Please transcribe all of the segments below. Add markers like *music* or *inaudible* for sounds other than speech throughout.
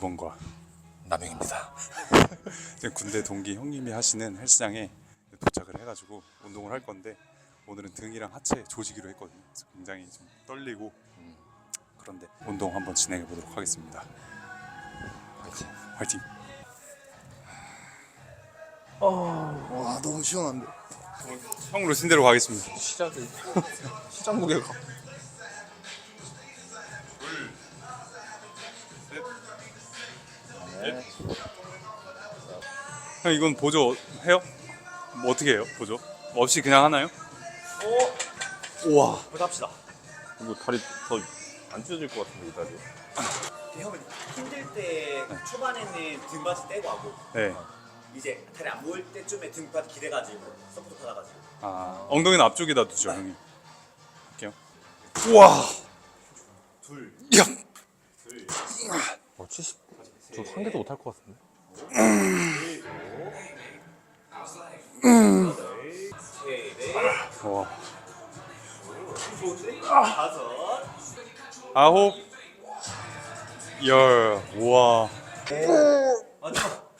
이두번과 남영입니다. *laughs* 군대 동기 형님이 하시는 헬스장에 도착을 해가지고 운동을 할 건데 오늘은 등이랑 하체 조지기로 했거든요. 그래서 굉장히 좀 떨리고 음, 그런데 운동 한번 진행해 보도록 하겠습니다. 화이팅. 화이팅! 와 너무 시원한데 형 루틴대로 가겠습니다. 시작이 시작 무게가 형 이건 보조 해요? 뭐 어떻게 해요? 보조? 없이 그냥 하나요? 우와. 보자 합시다. 이거 다리 더 안 찢어질 것 같은데 이 다리. 형은 힘들 때 초반에는 등받이 떼고 하고 네. 이제 다리 안 모일 때쯤에 등받이 기대가지고 서포트 받아가지고 아 엉덩이는 앞쪽에다 두죠 형님. 할게요. 우와. 둘, 야. 둘, 어 70. 저 한 개도 못 할 것 같은데. 세, 넷, 와. 다섯, 아홉. 열. 우와. 마지막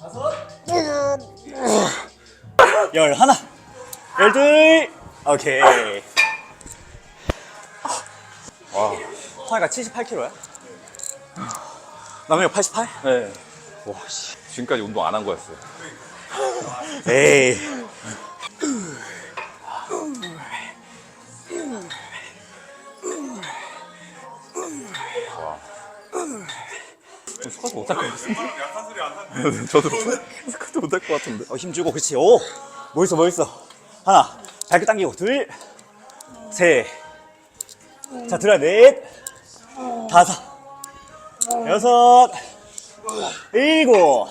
다섯, 열 하나, 열둘, 오케이. 와, 허이가 78kg야? 남의 88? 네. 와 씨. 지금까지 운동 안 한 거였어요. 에이. 스쿼트 못할 것 같은데. *laughs* 저도 스쿼트 못할 것 같은데. 어, 힘 주고, 그렇지. 오! 멋있어, 멋있어. 하나, 발끝 당기고, 둘, 셋. 자, 들어, 넷, 다섯, 여섯, 일곱,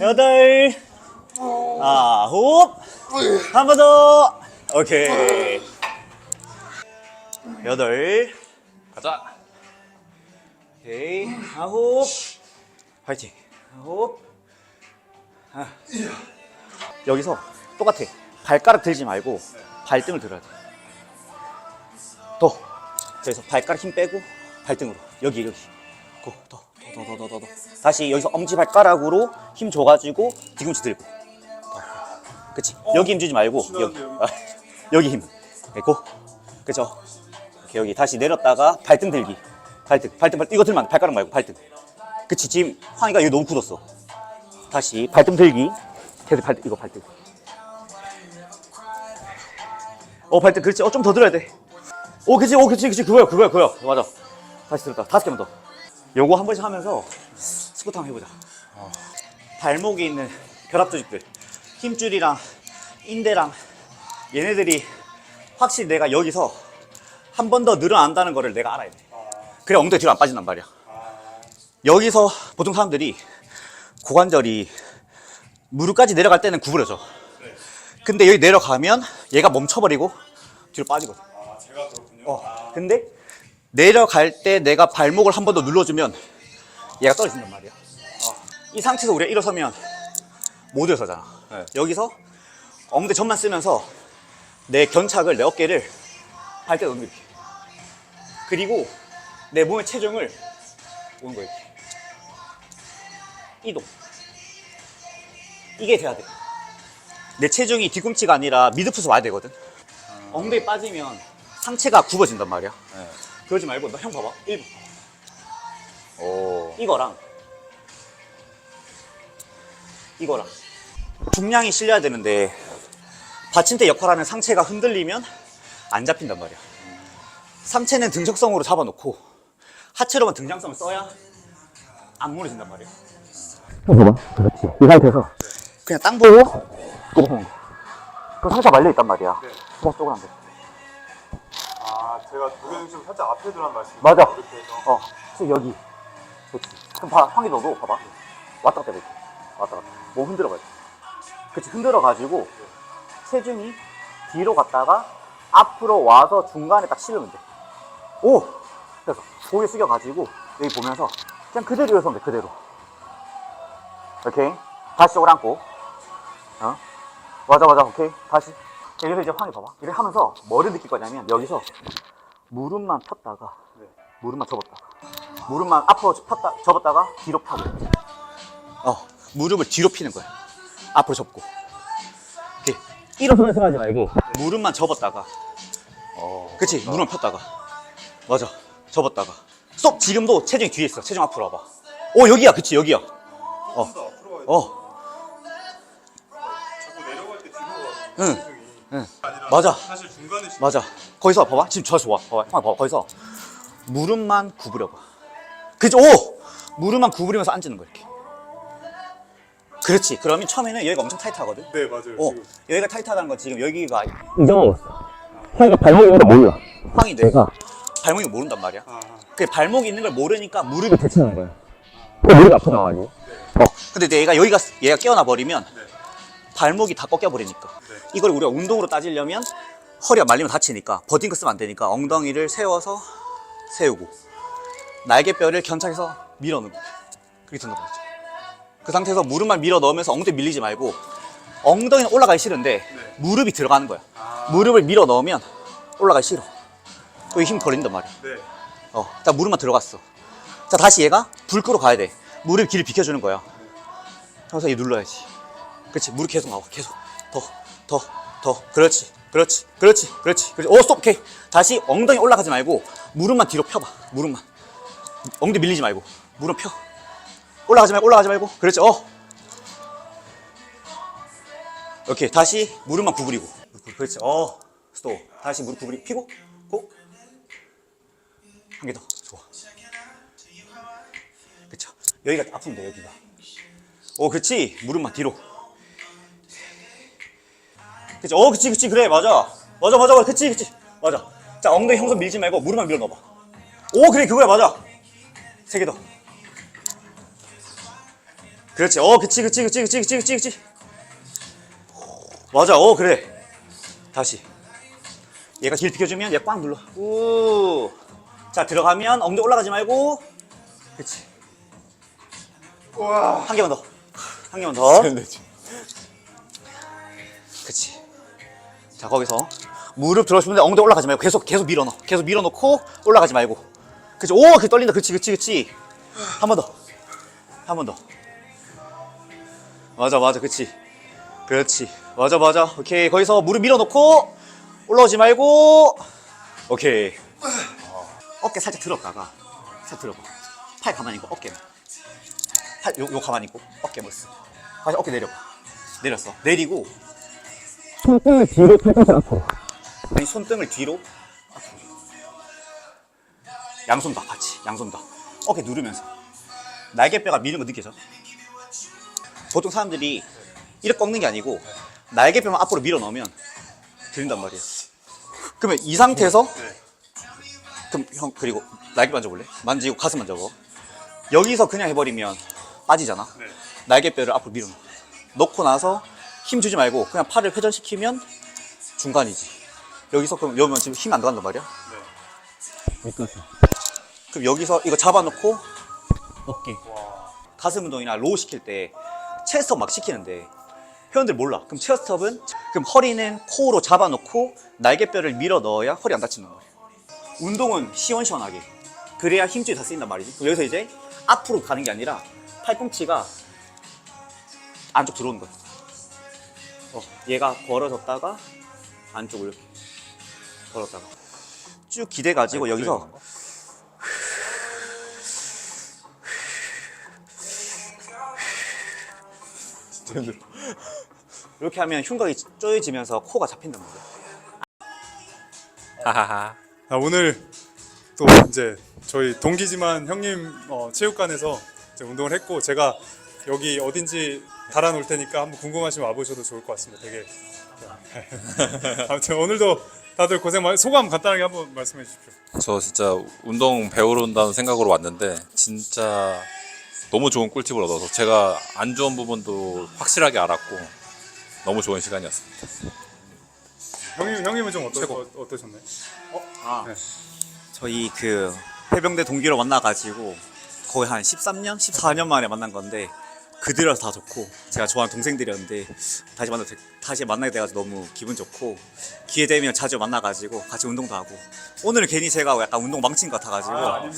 여덟, 아홉, 한 번 더. 오케이. 여덟, 가자. 오케이. 아홉, 화이팅. 아홉, 아. 여기서 똑같아. 발가락 들지 말고 발등을 들어야 돼. 더. 그래서 발가락 힘 빼고 발등으로. 여기 여기. 고. 더. 더 더 더 더 더. 다시 여기서 엄지 발가락으로 힘 줘가지고 뒤꿈치 들고. 더. 그치. 여기 힘 주지 말고 여기. 아, 여기 힘. 네, 고. 그죠. 이렇게 여기 다시 내렸다가 발등 들기. 발등, 발등, 발등. 이거 들면. 발가락 말고 발등. 그치. 지금 황이가 여기 너무 굳었어. 다시 발등 들기. 계속 발등, 이거 발등. 어, 발등, 그렇지. 어, 좀 더 들어야 돼. 오, 그치, 오, 그치, 그치. 그거야, 그거야, 그거야. 맞아. 다시 들었다. 다섯 개만 더. 요거 한 번씩 하면서 스쿼트 한번 해보자. 발목에 있는 결합 조직들. 힘줄이랑 인대랑 얘네들이 확실히 내가 여기서 한 번 더 늘어난다는 거를 내가 알아야 돼. 그래, 엉덩이 뒤로 안 빠진단 말이야. 여기서 보통 사람들이 고관절이 무릎까지 내려갈 때는 구부려져. 근데 여기 내려가면 얘가 멈춰버리고 뒤로 빠지거든. 아 제가 그렇군요. 어. 근데 내려갈 때 내가 발목을 한 번 더 눌러주면 얘가 떨어진단 말이야. 어. 이 상태에서 우리가 일어서면 못 일어서잖아. 네. 여기서 엉덩이 전만 쓰면서 내 견착을, 내 어깨를 넣는 이렇게. 그리고 내 몸의 체중을 오는 거야, 이렇게. 이동. 이게 돼야 돼. 내 체중이 뒤꿈치가 아니라 미드풋에 와야 되거든. 엉덩이 빠지면 상체가 굽어진단 말이야. 네. 그러지 말고 너 형 봐봐. 1번. 오. 이거랑 이거랑 중량이 실려야 되는데 받침대 역할하는 상체가 흔들리면 안 잡힌단 말이야. 상체는 등적성으로 잡아놓고 하체로만 등장성을 써야 안 무너진단 말이야. 형 봐봐. 그렇지. 이 상태에서 그냥 땅 보고 이렇게 하는 거야. 그 상체 말려 있단 말이야. 그냥 쪼그란 거. 아 제가 도겸 좀 살짝 앞에 두란 말씀. 맞아. 이렇게 해서. 어, 지금 여기. 그렇지. 그럼 봐, 황이 너도 봐봐. 왔다 갔다 해, 이렇게. 왔다 갔다. 몸 흔들어 가지. 그렇지. 흔들어 가지고 체중이 뒤로 갔다가 앞으로 와서 중간에 딱 실으면 돼. 오! 그래서 고개 숙여 가지고 여기 보면서 그냥 그대로 일어서면 돼, 그대로. 오케이. 다시 쪽을 안고. 어? 맞아, 맞아. 오케이. 다시. 여기서 이제 황이 봐봐. 이렇게 하면서 뭐를 느낄 거냐면 여기서 무릎만 폈다가 무릎만 접었다가 무릎만 앞으로 폈다, 접었다가 뒤로 펴고. 어, 무릎을 뒤로 피는 거야. 앞으로 접고. 이렇게 일어서면서 하지 말고 무릎만 접었다가. 그치, 무릎만 폈다가. 맞아. 접었다가. 스톱! 지금도 체중이 뒤에 있어. 체중 앞으로 와봐. 오, 여기야. 그치, 여기야. 어. 어. 자꾸 내려갈 때 뒤로 가. 응. 응. 아니라 맞아. 사실 중간에 쉬- 맞아. 거기서 봐봐. 지금 저 좋아. 봐봐. 형 봐봐. 거기서 무릎만 구부려봐. 그치? 오! 무릎만 구부리면서 앉는 거야, 이렇게. 그렇지. 그러면 처음에는 여기가 엄청 타이트하거든. 네 맞아요. 어, 지금 여기가 타이트하다는 건 지금 여기가 잊어먹었어. 형이가 발목이 있는 거 몰라. 황이 돼. 내가 발목이 모른단 말이야. 아, 그 발목이 있는 걸 모르니까 무릎이 대체하는 거야. 그 머리가 아프다가지고. 근데 내가 여기가 얘가 깨어나 버리면 네. 발목이 다 꺾여 버리니까 네. 이걸 우리가 운동으로 따지려면 허리가 말리면 다치니까 버딩크 쓰면 안 되니까 엉덩이를 세워서 세우고 날개뼈를 견착해서 밀어 넣는 거야. 그렇게 든단 말이죠. 그 상태에서 무릎만 밀어 넣으면서 엉덩이 밀리지 말고 엉덩이는 올라가기 싫은데 네. 무릎이 들어가는 거야. 아. 무릎을 밀어 넣으면 올라가기 싫어. 거기 힘 걸린단 말이야. 네. 어, 자 무릎만 들어갔어. 자 다시 얘가 불 끄러 가야 돼. 무릎 길을 비켜주는 거야. 그래서 얘 눌러야지. 그렇지. 무릎 계속 나와. 계속. 더, 더, 더. 그렇지. 그렇지. 그렇지. 그렇지. 그렇지. 오, 스톱. 오케이. 다시 엉덩이 올라가지 말고 무릎만 뒤로 펴봐. 무릎만. 엉덩이 밀리지 말고. 무릎 펴. 올라가지 말고, 올라가지 말고. 그렇지. 어. 오케이. 다시 무릎만 구부리고. 그렇지. 어. 스톱. 다시 무릎 구부리 피고. 고. 한개 더. 좋아. 그쵸. 여기가 아픈데, 여기가. 오, 그치. 무릎만 뒤로. 그치. 어, 그치, 그치. 그래, 맞아. 맞아, 맞아. 그치, 그치. 맞아. 자, 엉덩이 형성 밀지 말고 무릎만 밀어 넣어봐. 오, 그래, 그거야, 맞아. 세 개 더. 그렇지. 어, 그치, 그치, 그치, 그치, 그치, 그치, 그치. 맞아. 어, 그래. 다시. 얘가 길 비켜주면 얘 꽉 눌러. 우. 자, 들어가면 엉덩이 올라가지 말고. 그치. 와. 한 개만 더. 한 개만 더. 네, 그치. 자, 거기서 무릎 들어주는데 엉덩이 올라가지 말고 계속, 계속 밀어 넣어. 계속 밀어 넣고 올라가지 말고. 그치. 오, 그 떨린다. 그치, 그치, 그치. 한 번 더. 한 번 더. 맞아, 맞아. 그치. 그렇지. 맞아, 맞아. 오케이. 거기서 무릎 밀어넣고 올라오지 말고. 오케이. 어깨 살짝 들었다가 살짝 들어봐. 팔 가만히 있고 어깨. 팔, 요, 요 가만히 있고 어깨 멋스. 다시 어깨 내려봐. 내렸어. 내리고 손등을 뒤로 펴서 앞으로. 아니 손등을 뒤로 앞으로. 양손 다 같이 양손 다 어깨 누르면서 날개뼈가 미는 거 느껴져? 보통 사람들이 이렇게 꺾는 게 아니고 날개뼈만 앞으로 밀어 넣으면 들린단 말이야 그러면 이 상태에서 그럼 형 그리고 날개 만져볼래? 만지고 가슴 만져봐 여기서 그냥 해버리면 빠지잖아 네. 날개뼈를 앞으로 밀어 넣어 넣고 나서 힘 주지 말고 그냥 팔을 회전시키면 중간이지. 여기서 그럼 여기면 지금 힘 안 들어간단 말이야? 밑까지. 그럼 여기서 이거 잡아놓고 어깨. 가슴 운동이나 로우 시킬 때 체스트업 막 시키는데 회원들 몰라. 그럼 체스트업은 그럼 허리는 코어로 잡아놓고 날개뼈를 밀어 넣어야 허리 안 다치는 거야. 운동은 시원시원하게. 그래야 힘줄이 다 쓰인단 말이지. 그럼 여기서 이제 앞으로 가는 게 아니라 팔꿈치가 안쪽 들어오는 거야. 어, 얘가 벌어졌다가 안쪽으로 이렇게 벌었다가 쭉 기대가지고 여기서 힘들어. 이렇게 하면 흉곽이 쪼여지면서 코가 잡힌단 말이야. 아, 오늘 또 이제 저희 동기지만 형님 어, 체육관에서 이제 운동을 했고 제가 여기 어딘지 달아놓을 테니까 한번 궁금하시면 와보셔도 좋을 것 같습니다. 되게 *laughs* 아무튼 오늘도 다들 고생 많. 소감 간단하게 한번 말씀해 주십시오. 저 진짜 운동 배우러 온다는 생각으로 왔는데 진짜 너무 좋은 꿀팁을 얻어서 제가 안 좋은 부분도 확실하게 알았고 너무 좋은 시간이었습니다. 형님 형님은 좀 어떠, 어, 어떠셨나요? 어? 아, 네. 저희 그 해병대 동기로 만나가지고 거의 한 13년, 14년 만에 만난 건데 그들이라 다 좋고 제가 좋아하는 동생들이었는데 다시 만나 다시 만나게 돼가지고 너무 기분 좋고 기회 되면 자주 만나가지고 같이 운동도 하고 오늘 괜히 제가 약간 운동 망친 것 같아가지고 아,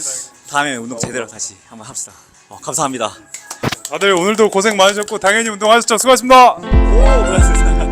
다음에 운동 제대로 다시 한번 합시다. 어, 감사합니다. 다들 오늘도 고생 많으셨고 당연히 운동하셨죠. 수고하셨습니다. 오, 수고하셨습니다.